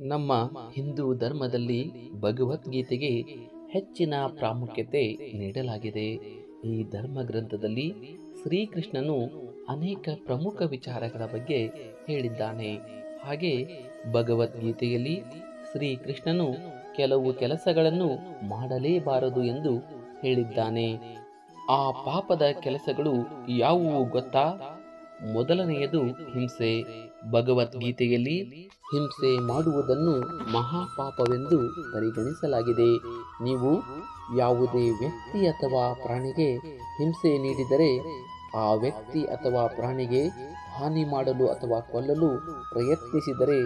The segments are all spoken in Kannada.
ನಮ್ಮ ಹಿಂದೂ ಧರ್ಮದಲ್ಲಿ ಭಗವದ್ಗೀತೆಗೆ ಹೆಚ್ಚಿನ ಪ್ರಾಮುಖ್ಯತೆ ನೀಡಲಾಗಿದೆ. ಈ ಧರ್ಮ ಗ್ರಂಥದಲ್ಲಿ ಶ್ರೀಕೃಷ್ಣನು ಅನೇಕ ಪ್ರಮುಖ ವಿಚಾರಗಳ ಬಗ್ಗೆ ಹೇಳಿದ್ದಾನೆ. ಹಾಗೆ ಭಗವದ್ಗೀತೆಯಲ್ಲಿ ಶ್ರೀಕೃಷ್ಣನು ಕೆಲವು ಕೆಲಸಗಳನ್ನು ಮಾಡಲೇಬಾರದು ಎಂದು ಹೇಳಿದ್ದಾನೆ. ಆ ಪಾಪದ ಕೆಲಸಗಳು ಯಾವುವು ಗೊತ್ತಾ? ಮೊದಲನೆಯದು ಹಿಂಸೆ. ಭಗವದ್ಗೀತೆಯಲ್ಲಿ ಹಿಂಸೆ ಮಾಡುವುದನ್ನು ಮಹಾಪಾಪವೆಂದು ಪರಿಗಣಿಸಲಾಗಿದೆ. ನೀವು ಯಾವುದೇ ವ್ಯಕ್ತಿ ಅಥವಾ ಪ್ರಾಣಿಗೆ ಹಿಂಸೆ ನೀಡಿದರೆ ಆ ವ್ಯಕ್ತಿ ಅಥವಾ ಪ್ರಾಣಿಗೆ ಹಾನಿ ಮಾಡಲು ಅಥವಾ ಕೊಲ್ಲಲು ಪ್ರಯತ್ನಿಸಿದರೆ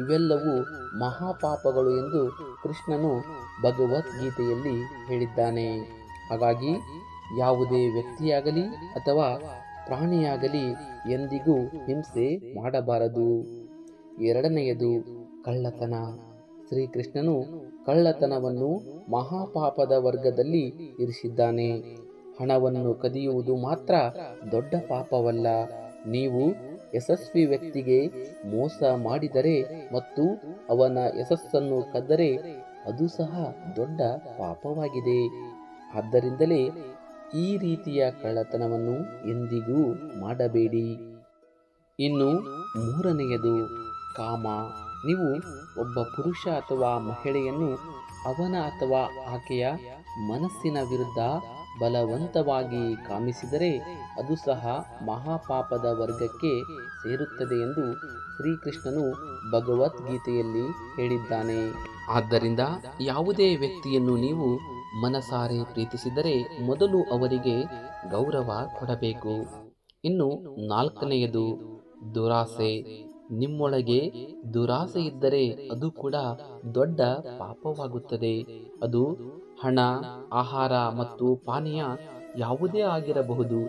ಇವೆಲ್ಲವೂ ಮಹಾಪಾಪಗಳು ಎಂದು ಕೃಷ್ಣನು ಭಗವದ್ಗೀತೆಯಲ್ಲಿ ಹೇಳಿದ್ದಾನೆ. ಹಾಗಾಗಿ ಯಾವುದೇ ವ್ಯಕ್ತಿಯಾಗಲಿ ಅಥವಾ ಪ್ರಾಣಿಯಾಗಲಿ ಎಂದಿಗೂ ಹಿಂಸೆ ಮಾಡಬಾರದು. ಎರಡನೆಯದು ಕಳ್ಳತನ. ಶ್ರೀಕೃಷ್ಣನು ಕಳ್ಳತನವನ್ನು ಮಹಾಪಾಪದ ವರ್ಗದಲ್ಲಿ ಇರಿಸಿದ್ದಾನೆ. ಹಣವನ್ನು ಕದಿಯುವುದು ಮಾತ್ರ ದೊಡ್ಡ ಪಾಪವಲ್ಲ. ನೀವು ಯಶಸ್ವಿ ವ್ಯಕ್ತಿಗೆ ಮೋಸ ಮಾಡಿದರೆ ಮತ್ತು ಅವನ ಯಶಸ್ಸನ್ನು ಕದ್ದರೆ ಅದು ಸಹ ದೊಡ್ಡ ಪಾಪವಾಗಿದೆ. ಆದ್ದರಿಂದಲೇ ಈ ರೀತಿಯ ಕಳ್ಳತನವನ್ನು ಎಂದಿಗೂ ಮಾಡಬೇಡಿ. ಇನ್ನು ಮೂರನೆಯದು, ಕಾಮ. ನೀವು ಒಬ್ಬ ಪುರುಷ ಅಥವಾ ಮಹಿಳೆಯನ್ನು ಅವನ ಅಥವಾ ಆಕೆಯ ಮನಸ್ಸಿನ ವಿರುದ್ಧ ಬಲವಂತವಾಗಿ ಕಾಮಿಸಿದರೆ ಅದು ಸಹ ಮಹಾಪಾಪದ ವರ್ಗಕ್ಕೆ ಸೇರುತ್ತದೆ ಎಂದು ಶ್ರೀಕೃಷ್ಣನು ಭಗವದ್ಗೀತೆಯಲ್ಲಿ ಹೇಳಿದ್ದಾನೆ. ಆದ್ದರಿಂದ ಯಾವುದೇ ವ್ಯಕ್ತಿಯನ್ನು ನೀವು ಮನಸಾರೆ ಪ್ರೀತಿಸಿದರೆ ಮೊದಲು ಅವರಿಗೆ ಗೌರವ ಕೊಡಬೇಕು. ಇನ್ನು ನಾಲ್ಕನೆಯದು ದುರಾಸೆ. ನಿಮ್ಮೊಳಗೆ ದುರಾಸೆ ಇದ್ದರೆ ಅದು ಕೂಡ ದೊಡ್ಡ ಪಾಪವಾಗುತ್ತದೆ. ಅದು ಹಣ, ಆಹಾರ ಮತ್ತು ಪಾನೀಯ ಯಾವುದೇ ಆಗಿರಬಹುದು.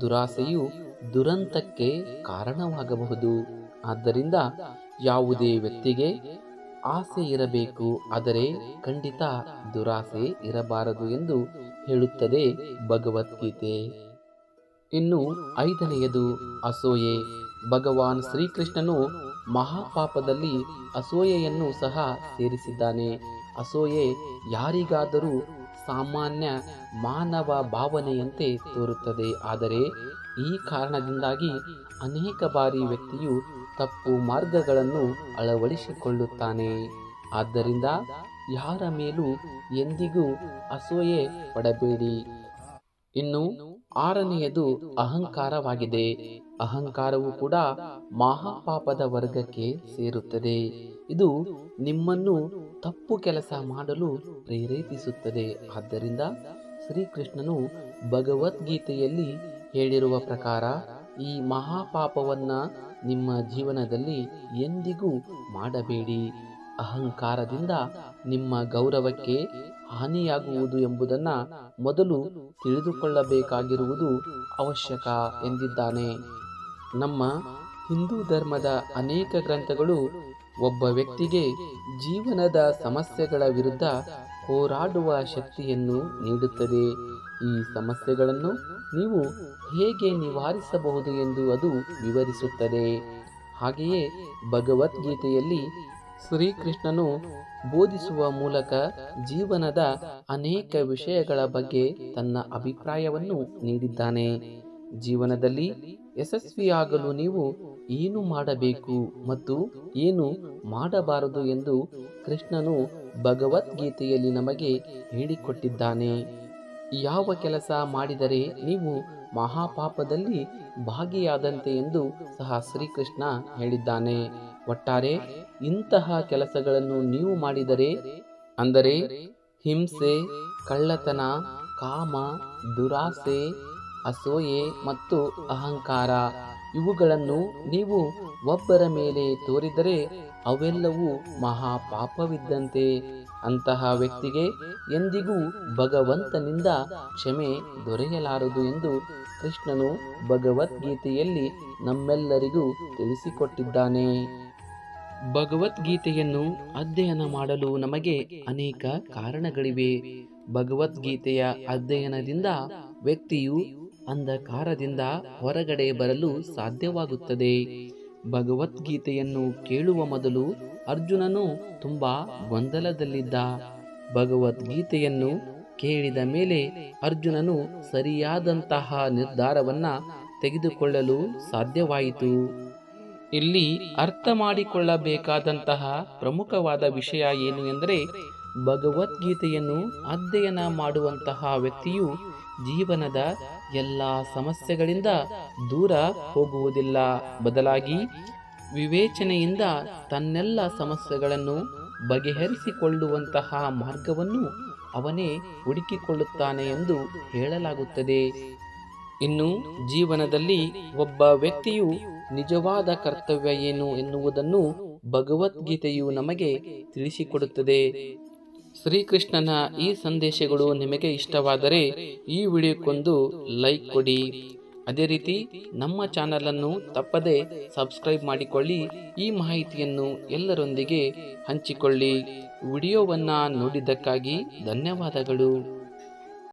ದುರಾಸೆಯು ದುರಂತಕ್ಕೆ ಕಾರಣವಾಗಬಹುದು. ಆದ್ದರಿಂದ ಯಾವುದೇ ವ್ಯಕ್ತಿಗೆ ಆಸೆ ಇರಬೇಕು, ಆದರೆ ಖಂಡಿತ ದುರಾಸೆ ಇರಬಾರದು ಎಂದು ಹೇಳುತ್ತದೆ ಭಗವದ್ಗೀತೆ. ಇನ್ನು ಐದನೆಯದು ಅಸೂಯೆ. ಭಗವಾನ್ ಶ್ರೀಕೃಷ್ಣನು ಮಹಾಪಾಪದಲ್ಲಿ ಅಸೂಯೆಯನ್ನು ಸಹ ಸೇರಿಸಿದ್ದಾನೆ. ಅಸೂಯೆ ಯಾರಿಗಾದರೂ ಸಾಮಾನ್ಯ ಮಾನವ ಭಾವನೆಯಂತೆ ತೋರುತ್ತದೆ, ಆದರೆ ಈ ಕಾರಣದಿಂದಾಗಿ ಅನೇಕ ಬಾರಿ ವ್ಯಕ್ತಿಯು ತಪ್ಪು ಮಾರ್ಗಗಳನ್ನು ಅಳವಡಿಸಿಕೊಳ್ಳುತ್ತಾನೆ. ಆದ್ದರಿಂದ ಯಾರ ಮೇಲೂ ಎಂದಿಗೂ ಅಸೂಯೆ ಪಡಬೇಡಿ. ಇನ್ನು ಆರನೆಯದು ಅಹಂಕಾರವಾಗಿದೆ. ಅಹಂಕಾರವು ಕೂಡ ಮಹಾಪಾಪದ ವರ್ಗಕ್ಕೆ ಸೇರುತ್ತದೆ. ಇದು ನಿಮ್ಮನ್ನು ತಪ್ಪು ಕೆಲಸ ಮಾಡಲು ಪ್ರೇರೇಪಿಸುತ್ತದೆ. ಆದ್ದರಿಂದ ಶ್ರೀಕೃಷ್ಣನು ಭಗವದ್ಗೀತೆಯಲ್ಲಿ ಹೇಳಿರುವ ಪ್ರಕಾರ, ಈ ಮಹಾಪಾಪವನ್ನ ನಿಮ್ಮ ಜೀವನದಲ್ಲಿ ಎಂದಿಗೂ ಮಾಡಬೇಡಿ. ಅಹಂಕಾರದಿಂದ ನಿಮ್ಮ ಗೌರವಕ್ಕೆ ಹಾನಿಯಾಗುವುದು ಎಂಬುದನ್ನು ಮೊದಲು ತಿಳಿದುಕೊಳ್ಳಬೇಕಾಗಿರುವುದು ಅವಶ್ಯಕ ಎಂದಿದ್ದಾನೆ. ನಮ್ಮ ಹಿಂದೂ ಧರ್ಮದ ಅನೇಕ ಗ್ರಂಥಗಳು ಒಬ್ಬ ವ್ಯಕ್ತಿಗೆ ಜೀವನದ ಸಮಸ್ಯೆಗಳ ವಿರುದ್ಧ ಹೋರಾಡುವ ಶಕ್ತಿಯನ್ನು ನೀಡುತ್ತದೆ. ಈ ಸಮಸ್ಯೆಗಳನ್ನು ನೀವು ಹೇಗೆ ನಿವಾರಿಸಬಹುದು ಎಂದು ಅದು ವಿವರಿಸುತ್ತದೆ. ಹಾಗೆಯೇ ಭಗವದ್ಗೀತೆಯಲ್ಲಿ ಶ್ರೀಕೃಷ್ಣನು ಬೋಧಿಸುವ ಮೂಲಕ ಜೀವನದ ಅನೇಕ ವಿಷಯಗಳ ಬಗ್ಗೆ ತನ್ನ ಅಭಿಪ್ರಾಯವನ್ನು ನೀಡಿದ್ದಾನೆ. ಜೀವನದಲ್ಲಿ ಯಶಸ್ವಿಯಾಗಲು ನೀವು ಏನು ಮಾಡಬೇಕು ಮತ್ತು ಏನು ಮಾಡಬಾರದು ಎಂದು ಕೃಷ್ಣನು ಭಗವದ್ಗೀತೆಯಲ್ಲಿ ನಮಗೆ ಹೇಳಿಕೊಟ್ಟಿದ್ದಾನೆ. ಯಾವ ಕೆಲಸ ಮಾಡಿದರೆ ನೀವು ಮಹಾಪಾಪದಲ್ಲಿ ಭಾಗಿಯಾದಂತೆ ಎಂದು ಸಹ ಶ್ರೀಕೃಷ್ಣ ಹೇಳಿದ್ದಾನೆ. ಒಟ್ಟಾರೆ, ಇಂತಹ ಕೆಲಸಗಳನ್ನು ನೀವು ಮಾಡಿದರೆ ಅಂದರೆ ಹಿಂಸೆ, ಕಳ್ಳತನ, ಕಾಮ, ದುರಾಸೆ, ಅಸೂಯೆ ಮತ್ತು ಅಹಂಕಾರ. ಇವುಗಳನ್ನು ನೀವು ಒಬ್ಬರ ಮೇಲೆ ತೋರಿದರೆ ಅವೆಲ್ಲವೂ ಮಹಾಪಾಪವಿದ್ದಂತೆ. ಅಂತಹ ವ್ಯಕ್ತಿಗೆ ಎಂದಿಗೂ ಭಗವಂತನಿಂದ ಕ್ಷಮೆ ದೊರೆಯಲಾರದು ಎಂದು ಕೃಷ್ಣನು ಭಗವದ್ಗೀತೆಯಲ್ಲಿ ನಮ್ಮೆಲ್ಲರಿಗೂ ತಿಳಿಸಿಕೊಟ್ಟಿದ್ದಾನೆ. ಭಗವದ್ಗೀತೆಯನ್ನು ಅಧ್ಯಯನ ಮಾಡಲು ನಮಗೆ ಅನೇಕ ಕಾರಣಗಳಿವೆ. ಭಗವದ್ಗೀತೆಯ ಅಧ್ಯಯನದಿಂದ ವ್ಯಕ್ತಿಯು ಅಂಧಕಾರದಿಂದ ಹೊರಗಡೆ ಬರಲು ಸಾಧ್ಯವಾಗುತ್ತದೆ. ಭಗವದ್ಗೀತೆಯನ್ನು ಕೇಳುವ ಮೊದಲು ಅರ್ಜುನನು ತುಂಬಾ ಗೊಂದಲದಲ್ಲಿದ್ದ ಭಗವದ್ಗೀತೆಯನ್ನು ಕೇಳಿದ ಮೇಲೆ ಅರ್ಜುನನು ಸರಿಯಾದಂತಹ ನಿರ್ಧಾರವನ್ನ ತೆಗೆದುಕೊಳ್ಳಲು ಸಾಧ್ಯವಾಯಿತು. ಇಲ್ಲಿ ಅರ್ಥ ಮಾಡಿಕೊಳ್ಳಬೇಕಾದಂತಹ ಪ್ರಮುಖವಾದ ವಿಷಯ ಏನು ಎಂದರೆ ಭಗವದ್ಗೀತೆಯನ್ನು ಅಧ್ಯಯನ ಮಾಡುವಂತಹ ವ್ಯಕ್ತಿಯು ಜೀವನದ ಎಲ್ಲ ಸಮಸ್ಯೆಗಳಿಂದ ದೂರ ಹೋಗುವುದಿಲ್ಲ. ಬದಲಾಗಿ ವಿವೇಚನೆಯಿಂದ ತನ್ನೆಲ್ಲ ಸಮಸ್ಯೆಗಳನ್ನು ಬಗೆಹರಿಸಿಕೊಳ್ಳುವಂತಹ ಮಾರ್ಗವನ್ನು ಅವನೇ ಹುಡುಕಿಕೊಳ್ಳುತ್ತಾನೆ ಎಂದು ಹೇಳಲಾಗುತ್ತದೆ. ಇನ್ನು ಜೀವನದಲ್ಲಿ ಒಬ್ಬ ವ್ಯಕ್ತಿಯು ನಿಜವಾದ ಕರ್ತವ್ಯ ಏನು ಎನ್ನುವುದನ್ನು ಭಗವದ್ಗೀತೆಯು ನಮಗೆ ತಿಳಿಸಿಕೊಡುತ್ತದೆ. ಶ್ರೀಕೃಷ್ಣನ ಈ ಸಂದೇಶಗಳು ನಿಮಗೆ ಇಷ್ಟವಾದರೆ ಈ ವಿಡಿಯೋಕ್ಕೊಂದು ಲೈಕ್ ಕೊಡಿ. ಅದೇ ರೀತಿ ನಮ್ಮ ಚಾನಲನ್ನು ತಪ್ಪದೆ ಸಬ್ಸ್ಕ್ರೈಬ್ ಮಾಡಿಕೊಳ್ಳಿ. ಈ ಮಾಹಿತಿಯನ್ನು ಎಲ್ಲರೊಂದಿಗೆ ಹಂಚಿಕೊಳ್ಳಿ. ವಿಡಿಯೋವನ್ನು ನೋಡಿದ್ದಕ್ಕಾಗಿ ಧನ್ಯವಾದಗಳು.